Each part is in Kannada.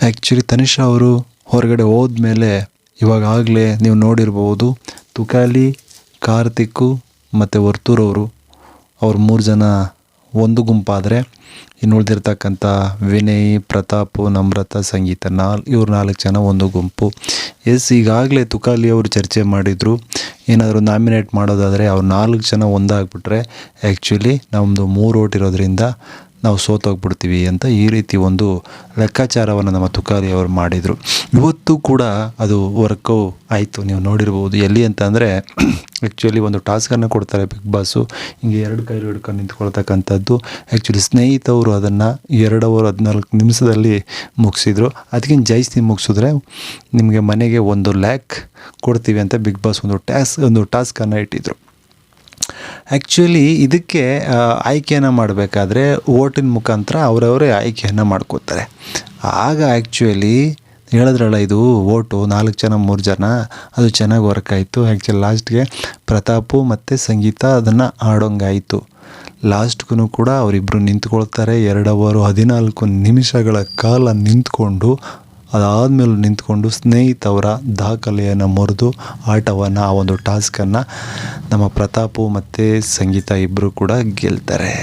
ಆ್ಯಕ್ಚುಲಿ ತನಿಷಾ ಅವರು ಹೊರಗಡೆ ಹೋದ್ಮೇಲೆ ಇವಾಗಲೇ ನೀವು ನೋಡಿರ್ಬೋದು ತುಕಾಲಿ, ಕಾರ್ತಿಕ್ಕು ಮತ್ತು ವರ್ತೂರವರು ಅವ್ರು ಮೂರು ಜನ ಒಂದು ಗುಂಪಾದರೆ ಇನ್ನು ಉಳಿದಿರ್ತಕ್ಕಂಥ ವಿನಯ್, ಪ್ರತಾಪ್, ನಮ್ರತ, ಸಂಗೀತ ನಾಲ್, ಇವ್ರು ನಾಲ್ಕು ಜನ ಒಂದು ಗುಂಪು. ಎಸ್, ಈಗಾಗಲೇ ತುಕಾಲಿ ಅವರು ಚರ್ಚೆ ಮಾಡಿದರು. ಏನಾದರೂ ನಾಮಿನೇಟ್ ಮಾಡೋದಾದರೆ ಅವ್ರು ನಾಲ್ಕು ಜನ ಒಂದಾಗ್ಬಿಟ್ರೆ ಆ್ಯಕ್ಚುಲಿ ನಮ್ಮದು ಮೂರು ಓಟ್ ಇರೋದ್ರಿಂದ ನಾವು ಸೋತೋಗ್ಬಿಡ್ತೀವಿ ಅಂತ ಈ ರೀತಿ ಒಂದು ಲೆಕ್ಕಾಚಾರವನ್ನು ನಮ್ಮ ತುಕಾಲಿ ಅವರು ಮಾಡಿದರು. ಇವತ್ತು ಕೂಡ ಅದು ವರ್ಕು ಆಯಿತು. ನೀವು ನೋಡಿರ್ಬೋದು ಎಲ್ಲಿ ಅಂತ ಅಂದರೆ ಆ್ಯಕ್ಚುಲಿ ಒಂದು ಟಾಸ್ಕನ್ನು ಕೊಡ್ತಾರೆ ಬಿಗ್ ಬಾಸು. ಹಿಂಗೆ ಎರಡು ಕೈಲಿ ಹಿಡ್ಕೊಂಡು ನಿಂತ್ಕೊಳ್ತಕ್ಕಂಥದ್ದು. ಆ್ಯಕ್ಚುಲಿ ಸ್ನೇಹಿತವರು ಅದನ್ನು ಎರಡು ಅವರ್ ಹದಿನಾಲ್ಕು ನಿಮಿಷದಲ್ಲಿ ಮುಗಿಸಿದ್ರು. ಅದಕ್ಕಿಂತ ಜೈಸ್ತಿ ಮುಗಿಸಿದ್ರೆ ನಿಮಗೆ ಮನೆಗೆ ಒಂದು ಲ್ಯಾಕ್ ಕೊಡ್ತೀವಿ ಅಂತ ಬಿಗ್ ಬಾಸ್ ಒಂದು ಟ್ಯಾಸ್ ಒಂದು ಟಾಸ್ಕನ್ನು ಇಟ್ಟಿದ್ರು. ಆ್ಯಕ್ಚುಲಿ ಇದಕ್ಕೆ ಆಯ್ಕೆಯನ್ನು ಮಾಡಬೇಕಾದ್ರೆ ಓಟಿನ ಮುಖಾಂತರ ಅವರವರೇ ಆಯ್ಕೆಯನ್ನು ಮಾಡ್ಕೋತಾರೆ. ಆಗ ಆ್ಯಕ್ಚುಲಿ ಹೇಳಿದ್ರಲ್ಲ ಇದು ಓಟು, ನಾಲ್ಕು ಜನ, ಮೂರು ಜನ, ಅದು ಚೆನ್ನಾಗಿ ವರ್ಕ್ ಆಯಿತು ಆ್ಯಕ್ಚುಲಿ ಲಾಸ್ಟ್ಗೆ ಪ್ರತಾಪು ಮತ್ತು ಸಂಗೀತ ಅದನ್ನು ಆಡೋಂಗಾಯಿತು. ಲಾಸ್ಟ್ಗೂ ಕೂಡ ಅವರಿಬ್ಬರು ನಿಂತ್ಕೊಳ್ತಾರೆ. ಎರಡು ಅವರು ಹದಿನಾಲ್ಕು ನಿಮಿಷಗಳ ಕಾಲ ನಿಂತ್ಕೊಂಡು ಅದಾದಮೇಲೆ ನಿಂತ್ಕೊಂಡು ಸ್ನೇಹಿತವರ ದಾಖಲೆಯನ್ನು ಮುರಿದು ಆಟವನ್ನು, ಆ ಒಂದು ಟಾಸ್ಕನ್ನು ನಮ್ಮ ಪ್ರತಾಪು ಮತ್ತು ಸಂಗೀತ ಇಬ್ಬರು ಕೂಡ ಗೆಲ್ತಾರೆ.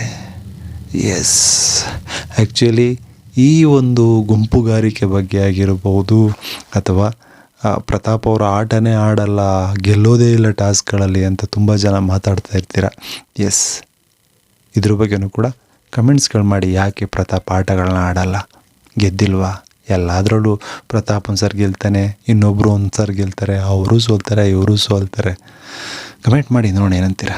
ಎಸ್ ಆ್ಯಕ್ಚುಲಿ ಈ ಒಂದು ಗುಂಪುಗಾರಿಕೆ ಬಗ್ಗೆ ಆಗಿರಬಹುದು ಅಥವಾ ಪ್ರತಾಪ್ ಅವರ ಆಟನೇ ಆಡಲ್ಲ, ಗೆಲ್ಲೋದೇ ಇಲ್ಲ ಟಾಸ್ಕ್ಗಳಲ್ಲಿ ಅಂತ ತುಂಬ ಜನ ಮಾತಾಡ್ತಾ ಇರ್ತೀರ? ಎಸ್ ಇದ್ರ ಬಗ್ಗೆನೂ ಕೂಡ ಕಮೆಂಟ್ಸ್ಗಳು ಮಾಡಿ ಯಾಕೆ ಪ್ರತಾಪ್ ಆಟಗಳನ್ನ ಆಡಲ್ಲ? ಗೆದ್ದಿಲ್ವಾ? ಎಲ್ಲದರಲ್ಲೂ ಪ್ರತಾಪ್ ಒಂದು ಸರ್ ಗೆಲ್ತಾನೆ ಇನ್ನೊಬ್ಬರು ಒಂದು ಸರ್ ಗೆಲ್ತಾರೆ, ಅವರು ಸೋಲ್ತಾರೆ, ಇವರು ಸೋಲ್ತಾರೆ. ಕಮೆಂಟ್ ಮಾಡಿ ನೋಡಿ ಏನಂತೀರ?